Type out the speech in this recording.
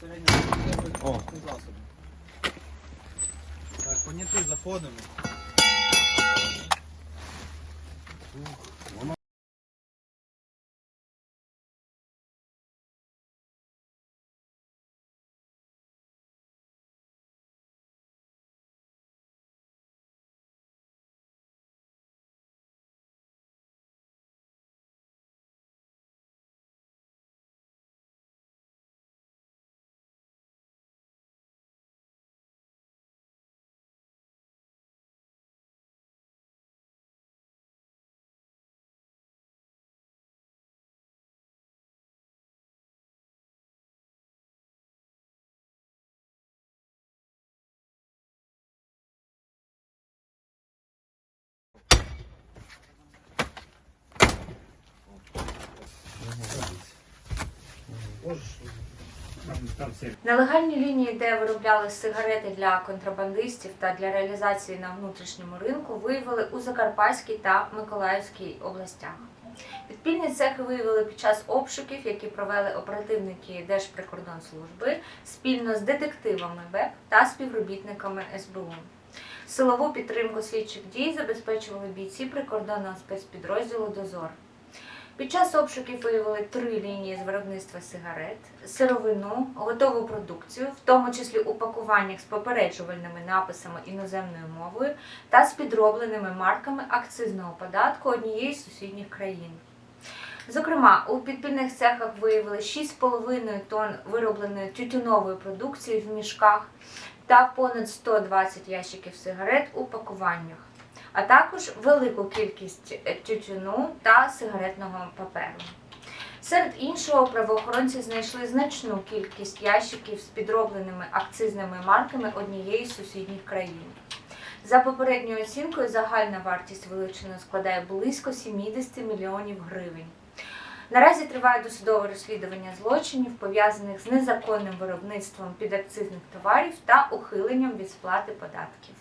безпосередньо О. транспортних. Так, поняти, заходимо. Нелегальні лінії, де виробляли сигарети для контрабандистів та для реалізації на внутрішньому ринку, виявили у Закарпатській та Миколаївській областях. Підпільні цехи виявили під час обшуків, які провели оперативники Держприкордонслужби спільно з детективами БЕП та співробітниками СБУ. Силову підтримку слідчих дій забезпечували бійці прикордонного спецпідрозділу Дозор. Під час обшуків виявили три лінії з виробництва сигарет, сировину, готову продукцію, в тому числі у пакуваннях з попереджувальними написами іноземною мовою та з підробленими марками акцизного податку однієї з сусідніх країн. Зокрема, у підпільних цехах виявили 6,5 тонн виробленої тютюнової продукції в мішках та понад 120 ящиків сигарет у пакуваннях а також велику кількість е, тютюну та сигаретного паперу. Серед іншого, правоохоронці знайшли значну кількість ящиків з підробленими акцизними марками однієї з сусідніх країн. За попередньою оцінкою, загальна вартість вилученого складає близько 70 мільйонів гривень. Наразі триває досудове розслідування злочинів, пов'язаних з незаконним виробництвом підакцизних товарів та ухиленням від сплати податків.